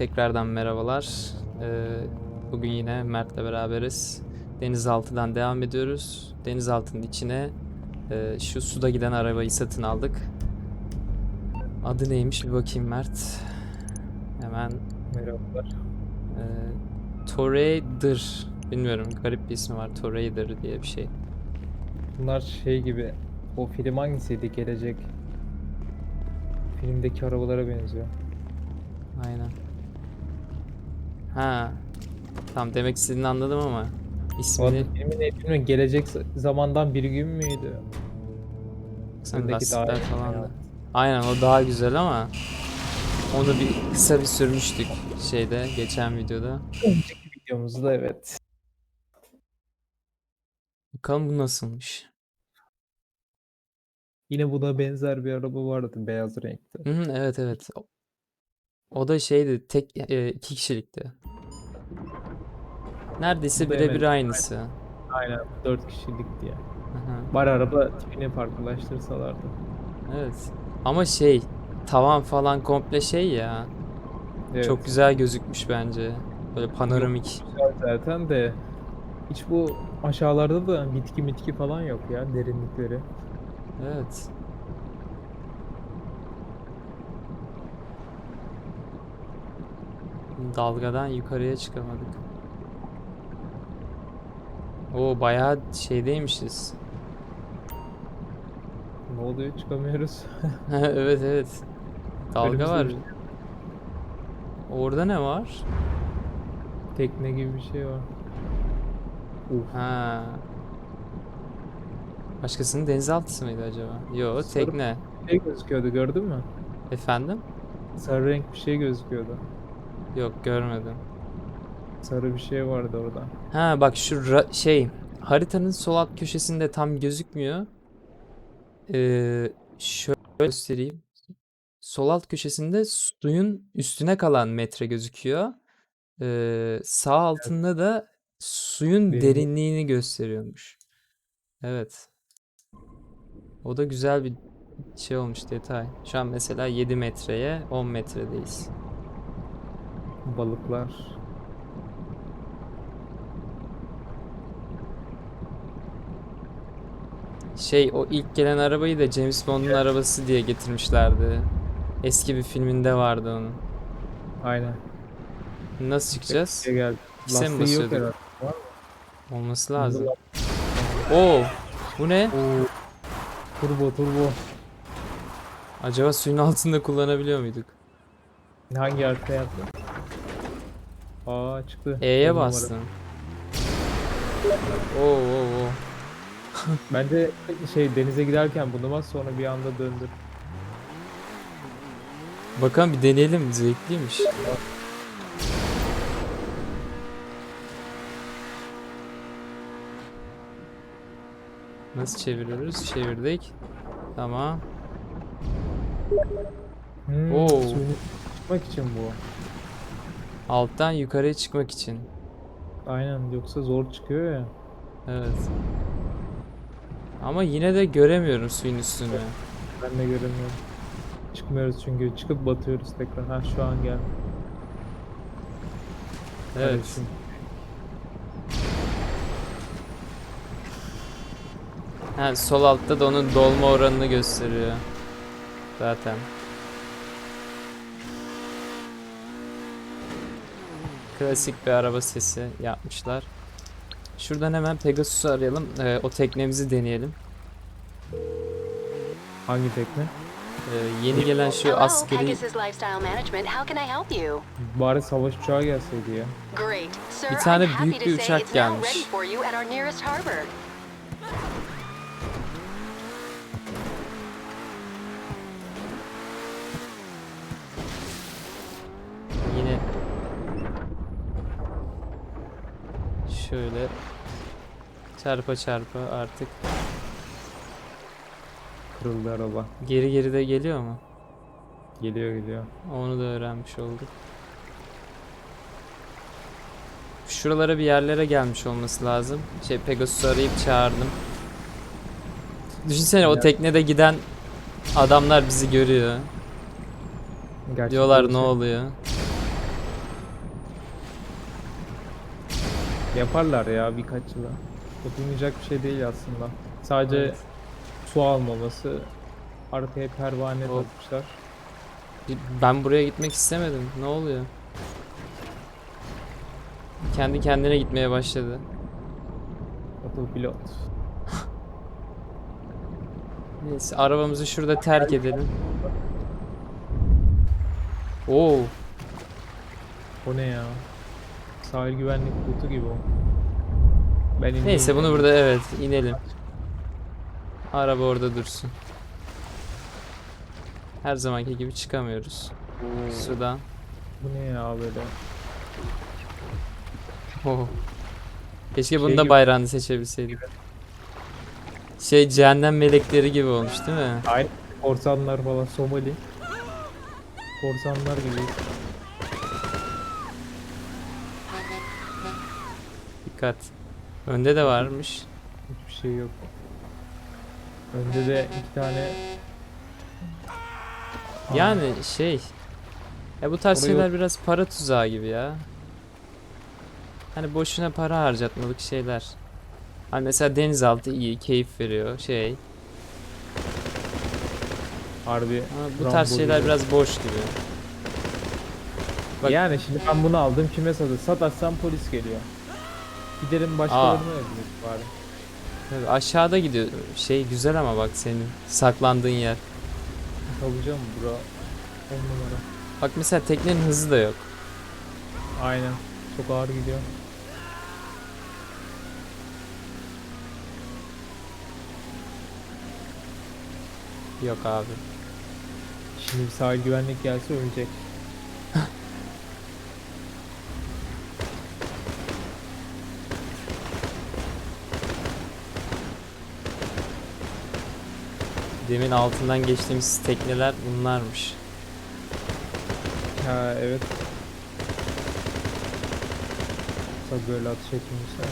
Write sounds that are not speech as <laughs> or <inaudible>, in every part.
Tekrardan merhabalar. Ee, bugün yine Mert'le beraberiz. Denizaltıdan devam ediyoruz. Denizaltının içine e, şu suda giden arabayı satın aldık. Adı neymiş bir bakayım Mert. Hemen Merhabalar. e. Bilmiyorum garip bir ismi var. Torraider diye bir şey. Bunlar şey gibi o film hangisiydi gelecek filmdeki arabalara benziyor. Aynen. Ha. Tamam demek istediğini anladım ama ismini filmin bilmiyorum gelecek zamandan bir gün müydü? Sen lastikler falan da. Aynen o daha güzel ama onu bir kısa bir sürmüştük şeyde geçen videoda. Önceki videomuzda evet. Bakalım bu nasılmış. Yine buna benzer bir araba vardı beyaz renkte. Hı hı, evet evet. O, da şeydi tek e, iki kişilikti. Neredeyse Bu da birebir aynısı. Aynen 4 kişilik diye. Hı, Bari araba tipini farklılaştırsalardı. Evet. Ama şey tavan falan komple şey ya. Evet. Çok güzel gözükmüş bence. Böyle panoramik. güzel zaten de hiç bu aşağılarda da bitki mitki falan yok ya derinlikleri. Evet. Dalgadan yukarıya çıkamadık. O bayağı şeydeymişiz. Ne oluyor çıkamıyoruz. <laughs> <laughs> Evet evet. Dalga Önümüzde var. Orada ne var? Tekne gibi bir şey var. Uf. Ha. Başkasının denizaltısı mıydı acaba? Yo Sarı- tekne. Bir şey gözüküyordu gördün mü? Efendim? Sarı renk bir şey gözüküyordu. Yok görmedim. Sarı bir şey vardı orada. Ha bak şu şey haritanın sol alt köşesinde tam gözükmüyor. Ee, şöyle göstereyim. Sol alt köşesinde suyun üstüne kalan metre gözüküyor. Ee, sağ altında da suyun Derinlik. derinliğini gösteriyormuş. Evet. O da güzel bir şey olmuş detay. Şu an mesela 7 metreye 10 metredeyiz. Balıklar. Şey o ilk gelen arabayı da James Bond'un arabası diye getirmişlerdi. Eski bir filminde vardı onun. Aynen. Nasıl çıkacağız? Şey geldi. Lastiği yok basıyorduk? herhalde. Var mı? Olması lazım. Oo, bu ne? Oo. Turbo turbo. Acaba suyun altında kullanabiliyor muyduk? Hangi harita yaptı? Aa çıktı. E'ye numara. bastım. Oo, oo, oo. <laughs> Bence şey denize giderken bunu bas sonra bir anda döndür. Bakalım bir deneyelim. Zevkliymiş. Nasıl çeviriyoruz? Çevirdik. Tamam. Hmm, Oo. suyun çıkmak için bu. Alttan yukarıya çıkmak için. Aynen yoksa zor çıkıyor ya. Evet. Ama yine de göremiyorum suyun üstünü. Ben de göremiyorum. Çıkmıyoruz çünkü çıkıp batıyoruz tekrar. Ha şu an gel. Evet. şimdi. Ha, sol altta da onun dolma oranını gösteriyor. Zaten. Klasik bir araba sesi yapmışlar. Şuradan hemen Pegasus'u arayalım. Ee, o teknemizi deneyelim. Hangi tekne? Ee, yeni gelen şu askeri Pegasus Lifestyle Management. How can I help you? Bari savaş uçağı gelseydi ya. Great. Sir, Bir tane I'm happy büyük to bir say uçak it's now gelmiş. Çarpa çarpa artık. Kırıldı araba. Geri geri de geliyor mu? Geliyor geliyor. Onu da öğrenmiş olduk. Şuralara bir yerlere gelmiş olması lazım. Şey Pegasus'u arayıp çağırdım. Düşünsene o teknede giden adamlar bizi görüyor. Gerçekten Diyorlar şey. ne oluyor? Yaparlar ya birkaç yıla. Yapılmayacak bir şey değil aslında. Sadece Evet. su almaması. Arkaya pervane O- takmışlar. Ben buraya gitmek istemedim. Ne oluyor? Kendi kendine gitmeye başladı. Otopilot. <laughs> Neyse arabamızı şurada terk edelim. Oo, O ne ya? Sahil güvenlik botu gibi o. Ben ineyim neyse bunu burada evet inelim. Araba orada dursun. Her zamanki gibi çıkamıyoruz. Sudan. Bu ne ya böyle? Oo. Keşke Şey bunun da bayrağını seçebilseydik. Şey cehennem melekleri gibi olmuş değil mi? Aynı korsanlar falan Somali. Korsanlar gibi. Dikkat. Önde de varmış. Hiçbir şey yok. Önde de iki tane Aa, Yani şey. Ya bu tarz Oraya şeyler biraz para tuzağı gibi ya. Hani boşuna para harcatmalık şeyler. Hani mesela denizaltı iyi, keyif veriyor şey. harbi Ama bu tarz şeyler gibi. biraz boş gibi. Bak- Yani şimdi ben bunu aldım kime satayım? Satarsam polis geliyor. Giderim başkalarına ödeyeyim bari. Tabii aşağıda gidiyor. Şey güzel ama bak senin saklandığın yer. Tabii canım bura 10 numara. Bak mesela teknenin hızı da yok. Aynen. Çok ağır gidiyor. Yok abi. Şimdi bir sahil güvenlik gelse ölecek. Demin altından geçtiğimiz tekneler bunlarmış. Ha evet. Tabii böyle atış etmişler.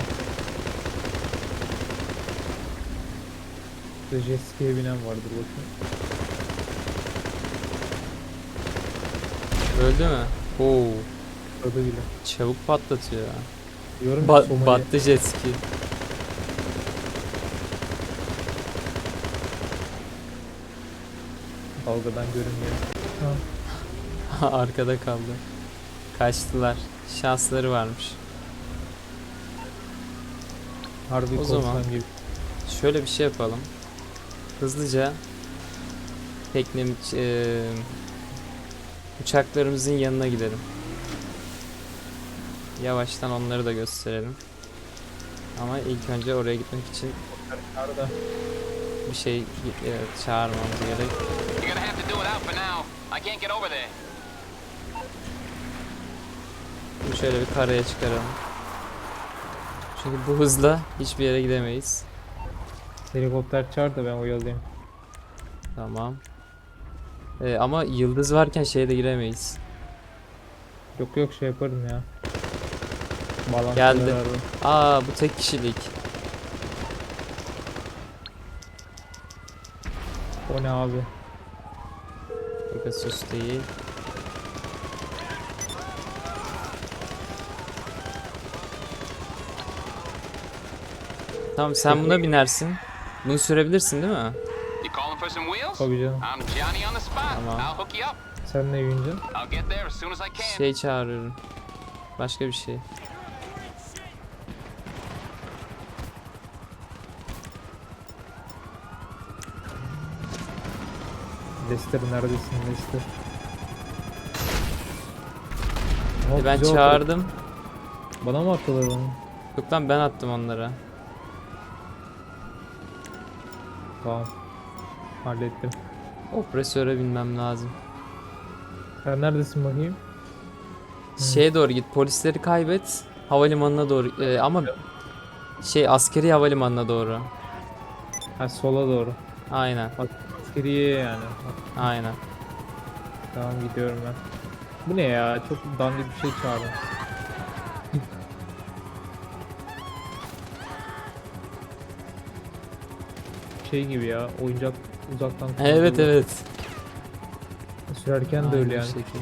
Burada jet ski'ye binen vardır bakın. Öldü mü? Oo, Burada bile. çabuk patlatıyor ya. Diyorum ya, Ba- Somali- battı jet ski. Dalgadan görünmüyor. <laughs> Arkada kaldı. Kaçtılar. Şansları varmış. Harbi O zaman- gibi. Şöyle bir şey yapalım. Hızlıca teknem eee, uçaklarımızın yanına gidelim. Yavaştan onları da gösterelim. Ama ilk önce oraya gitmek için bir şey evet, çağırmamız gerek. For now. I can't get over there. Şimdi şöyle bir karaya çıkaralım. Çünkü bu hızla hiçbir yere gidemeyiz. Helikopter çağır da ben oyalayayım. Tamam. Ee, ama yıldız varken şeye de giremeyiz. Yok yok şey yaparım ya. Bağlantıları Geldi. Aa bu tek kişilik. O ne abi? Pegasus değil. Tamam sen buna binersin. Bunu sürebilirsin değil mi? Tabii canım. Tamam. Sen ne can. Şey çağırıyorum. Başka bir şey. Lester neredesin Lester? E, ben bize atladı. çağırdım. Bana mı attılar onu? Yok lan ben attım onlara. Tamam. Hallettim. Opresöre binmem lazım. Sen neredesin bakayım? Şeye doğru git. Polisleri kaybet. Havalimanına doğru. e, ama şey askeri havalimanına doğru. Ha sola doğru. Aynen. Bak askeriye yani. Aynen. Tamam gidiyorum ben. Bu ne ya? Çok dandik bir şey çağırdım. <laughs> şey gibi ya oyuncak uzaktan Evet evet. sürerken de Aynen öyle bu yani. şekil.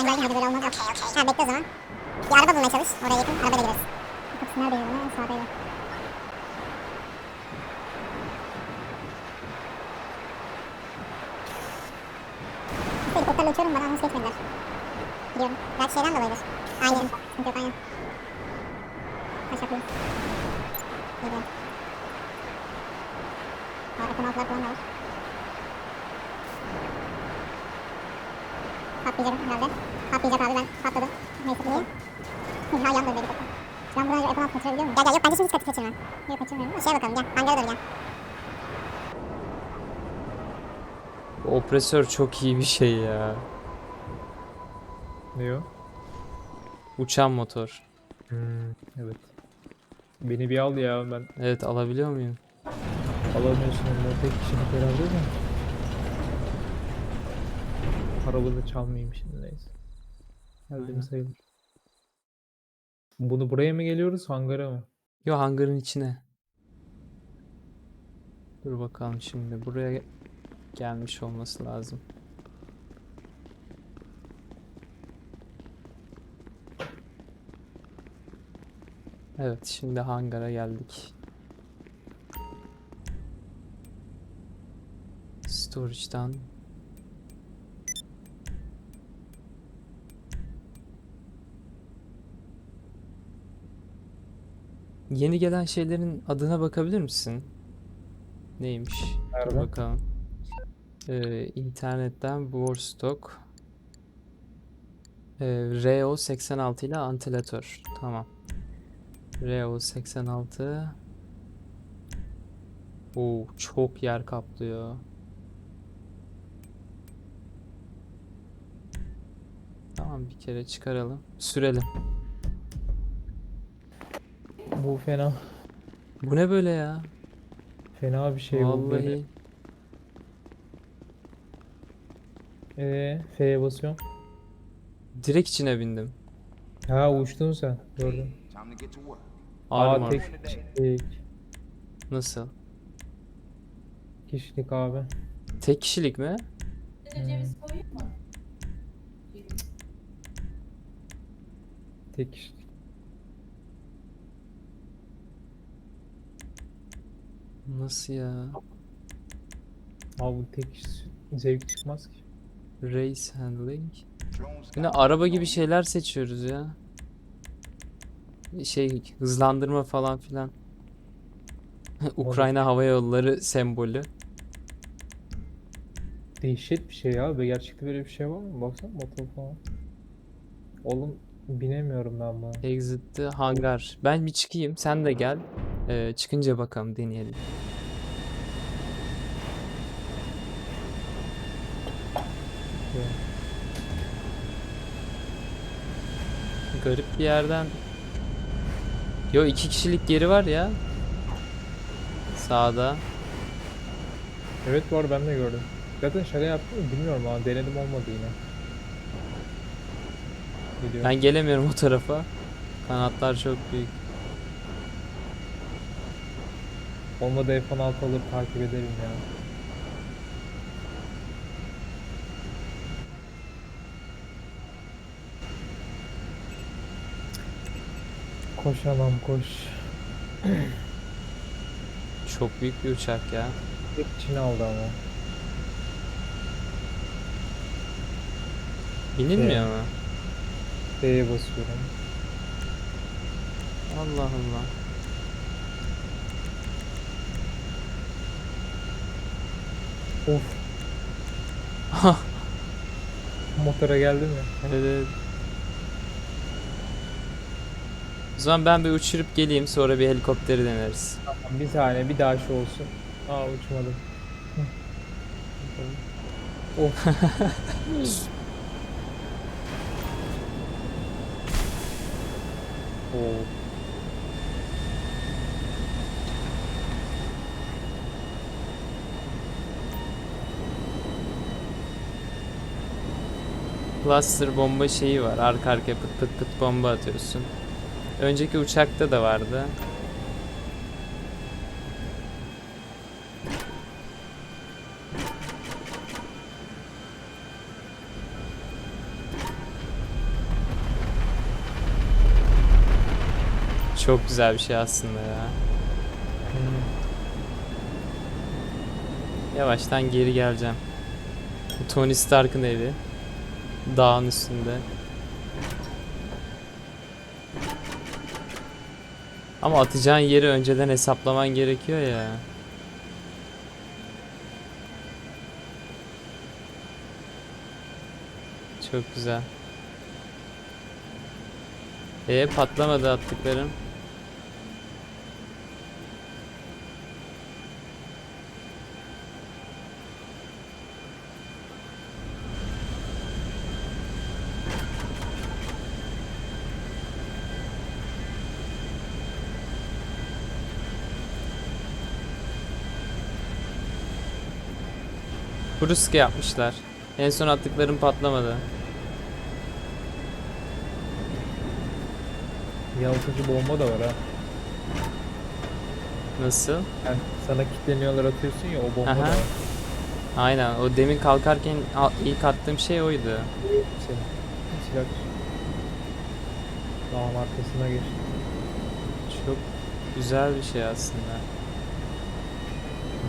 Ben geldim hadi böyle olmaz yok. Ha bekle o zaman. Bir araba bulmaya çalış. Oraya yakın. Arabayla gideriz. Kapısı neredeydi bunun? Sağdaydı. Helikopterle uçuyorum bana anons geçmediler. Gidiyorum. Belki şeyden dolayıdır. Aynen. Sıkıntı yok aynen. Taş yapıyoruz. Gidiyorum. Harika penaltılar falan da var. Patlayacak herhalde. Patlayacak abi ben patladım. Neyse iyi. Ya yandı beni bakın. Ben buradan F16 kaçırabiliyor muyum? Gel gel yok bence şimdi hiç kaçırma. Yok kaçırmıyorum. Şeye bakalım gel. Hangara doğru gel. Bu opresör çok iyi bir şey ya. Ne o? Uçan motor. Hmm, evet. Beni bir al ya ben Evet alabiliyor muyum? alamıyorsun onları tek kişilik herhalde de. Araba da çalmayayım şimdi neyse. Geldim sayılır. Bunu buraya mı geliyoruz hangara mı? Yo hangarın içine. Dur bakalım şimdi buraya gelmiş olması lazım. Evet şimdi hangara geldik. Storage'dan Yeni gelen şeylerin adına bakabilir misin? Neymiş? Dur Nerede? bakalım. Ee, internetten Warstock. Ee, Reo 86 ile Antilator. Tamam. Reo 86. Oo, çok yer kaplıyor. Tamam bir kere çıkaralım. Sürelim. Bu fena. Bu ne böyle ya? Fena bir şey bu böyle. Vallahi. Ee, F'ye basıyorum. Direkt içine bindim. Ha uçtun sen. Gördüm. Aa Armor. tek tek Nasıl? kişilik abi. Tek kişilik mi? Tek kişilik. Nasıl ya? Abi bu tek zevk çıkmaz ki. Race handling. Yine araba gibi şeyler seçiyoruz ya. Şey hızlandırma falan filan. <laughs> Ukrayna Hava Yolları sembolü. Dehşet bir şey ya. Ve gerçekte böyle bir şey var mı? Baksana motor falan. Oğlum binemiyorum ben buna. Exit'te hangar. Ben bir çıkayım. Sen de gel. Ee, çıkınca bakalım deneyelim. Garip bir yerden. Yo iki kişilik geri var ya. Sağda. Evet var ben de gördüm. Zaten şaka yaptım mı bilmiyorum ama denedim olmadı yine. Biliyorum. Ben gelemiyorum o tarafa. Kanatlar çok büyük. Olmadı F16 alır takip ederim ya. Koş anam koş. <clears throat> Çok büyük bir uçak ya. Hep içine aldı ama. Binilmiyor mu? D'ye basıyorum. Allah Allah. Of. <laughs> Motora geldi mi? Evet, evet. O zaman ben bir uçurup geleyim sonra bir helikopteri deneriz. Bir saniye bir daha şu olsun. Aa uçmadım. of. <laughs> Oo. Cluster bomba şeyi var. Arka arkaya pıt pıt pıt bomba atıyorsun. Önceki uçakta da vardı. Çok güzel bir şey aslında ya. Yavaştan geri geleceğim. Tony Stark'ın evi. Dağın üstünde. Ama atacağın yeri önceden hesaplaman gerekiyor ya. Çok güzel. E patlamadı attıklarım. Bruske yapmışlar. En son attıklarım patlamadı. Yanıltıcı bomba da var ha. Nasıl? Yani sana kilitleniyorlar atıyorsun ya o bomba Aha. da var. Aynen. O demin kalkarken al- ilk attığım şey oydu. Senin. Silah. Dağın arkasına geç. Çok güzel bir şey aslında.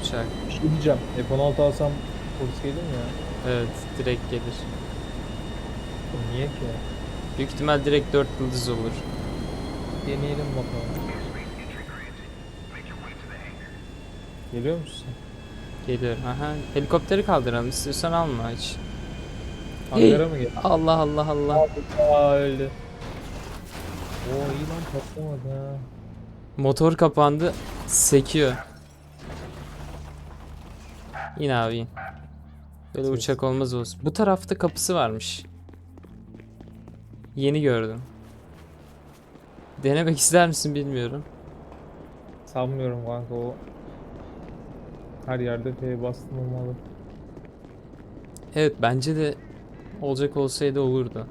Uçak. Bir şey diyeceğim. F-16 alsam polis gelir mi ya? Evet, direkt gelir. Oğlum Niye ki? Büyük ihtimal direkt 4 yıldız olur. Deneyelim bakalım. Geliyor musun? Geliyor. Aha. Helikopteri kaldıralım. İstiyorsan alma hiç. Ankara mı geliyor? Allah Allah Allah. Aa öldü. Oo iyi lan patlamadı ha. Motor kapandı. Sekiyor. İn abi in. Böyle uçak olmaz olsun. Bu tarafta kapısı varmış. Yeni gördüm. Denemek ister misin bilmiyorum. Sanmıyorum kanka o. Her yerde P bastım olmalı. Evet bence de olacak olsaydı olurdu.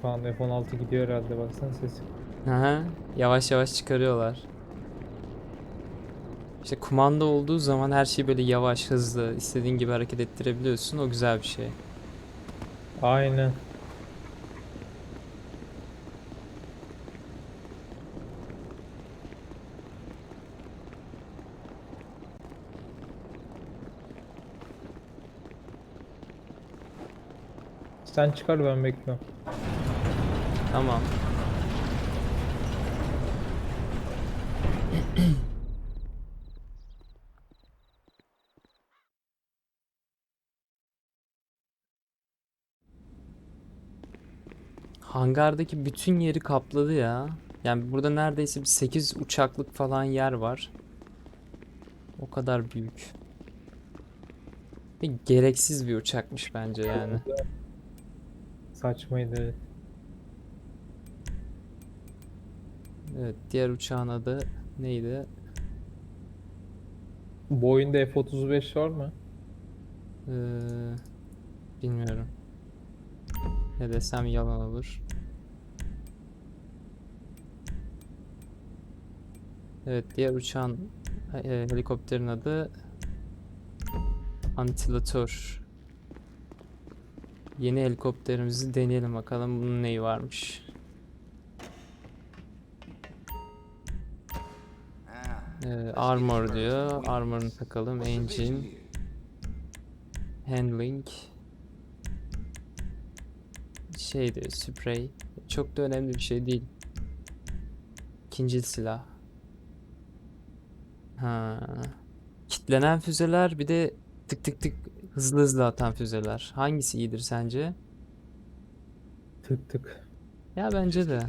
Şu an F-16 gidiyor herhalde baksana sesi. Aha, yavaş yavaş çıkarıyorlar. İşte kumanda olduğu zaman her şeyi böyle yavaş, hızlı, istediğin gibi hareket ettirebiliyorsun. O güzel bir şey. Aynen. Sen çıkar ben bekliyorum. Tamam. <clears throat> Hangardaki bütün yeri kapladı ya. Yani burada neredeyse bir 8 uçaklık falan yer var. O kadar büyük. Ve gereksiz bir uçakmış bence yani. Saçmaydı. Evet, diğer uçağın adı neydi? Boeing'de F-35 var mı? Ee, bilmiyorum. Ne desem yalan olur. Evet, diğer uçağın e, helikopterin adı Antilator. Yeni helikopterimizi deneyelim bakalım bunun neyi varmış. Ee, armor diyor. Armor'ını takalım. Engine. Handling. Şey diyor, spray. Çok da önemli bir şey değil. İkinci silah. Ha. Kitlenen füzeler bir de tık tık tık hızlı hızlı atan füzeler. Hangisi iyidir sence? Tık tık. Ya bence de.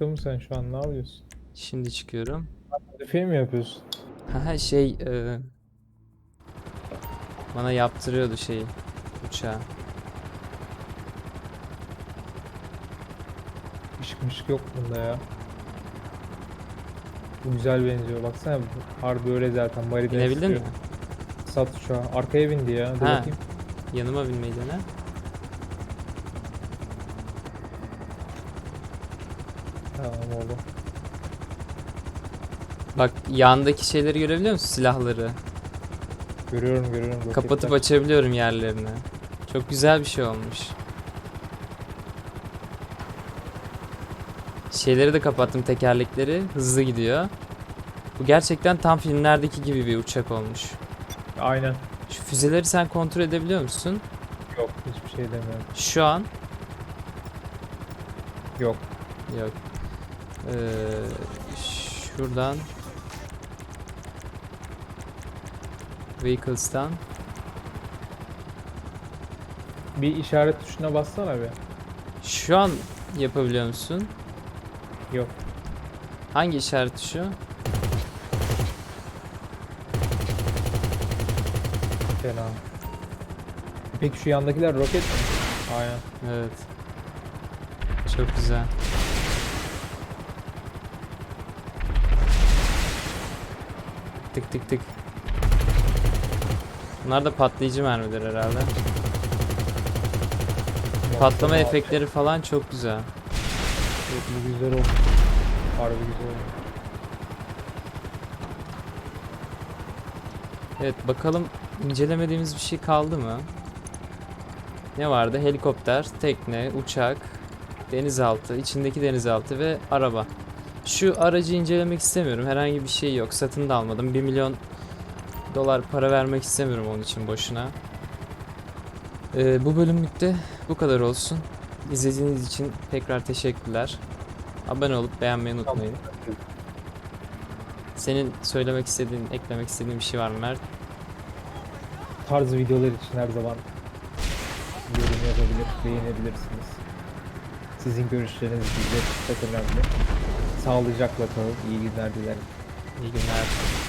Mı sen şu an ne yapıyorsun? Şimdi çıkıyorum. Modifiye mi yapıyorsun? Haha şey e, bana yaptırıyordu şeyi uçağı. İşk mışk yok bunda ya. Bu güzel benziyor. Baksana bu harbi öyle zaten. Marine Binebildin mi? Sat uçağı. Arkaya bindi ya. Dur Ha. bakayım. Yanıma binmeyi dene. Tamam oldu. Bak yandaki şeyleri görebiliyor musun? Silahları. Görüyorum görüyorum. roketler. Kapatıp açabiliyorum yerlerini. Çok güzel bir şey olmuş. Şeyleri de kapattım tekerlekleri. Hızlı gidiyor. Bu gerçekten tam filmlerdeki gibi bir uçak olmuş. Aynen. Şu füzeleri sen kontrol edebiliyor musun? Yok hiçbir şey demiyorum. Şu an Yok. yok. Ee, şuradan Vehicles'tan Bir işaret tuşuna bassana bir. şu an yapabiliyor musun? Yok. Hangi işaret tuşu? Fena. Peki şu yandakiler roket mi? Aynen. Evet. Çok güzel. Tık tık tık. Bunlar da patlayıcı mermiler herhalde. Patlama efektleri falan çok güzel. Evet, bu güzel olmuş. Harbi güzel olmuş. Evet bakalım incelemediğimiz bir şey kaldı mı? Ne vardı? Helikopter, tekne, uçak, denizaltı, içindeki denizaltı ve araba. Şu aracı incelemek istemiyorum. Herhangi bir şey yok. Satın da almadım. 1 milyon dolar para vermek istemiyorum onun için boşuna. Ee, bu bölümlükte bu kadar olsun. İzlediğiniz için tekrar teşekkürler. Abone olup beğenmeyi unutmayın. Senin söylemek istediğin, eklemek istediğin bir şey var mı Mert? Tarz videolar için her zaman yorum yazabilir, beğenebilirsiniz. Sizin görüşleriniz bize çok önemli. Sağlıcakla kalın. İyi günler dilerim. İyi günler.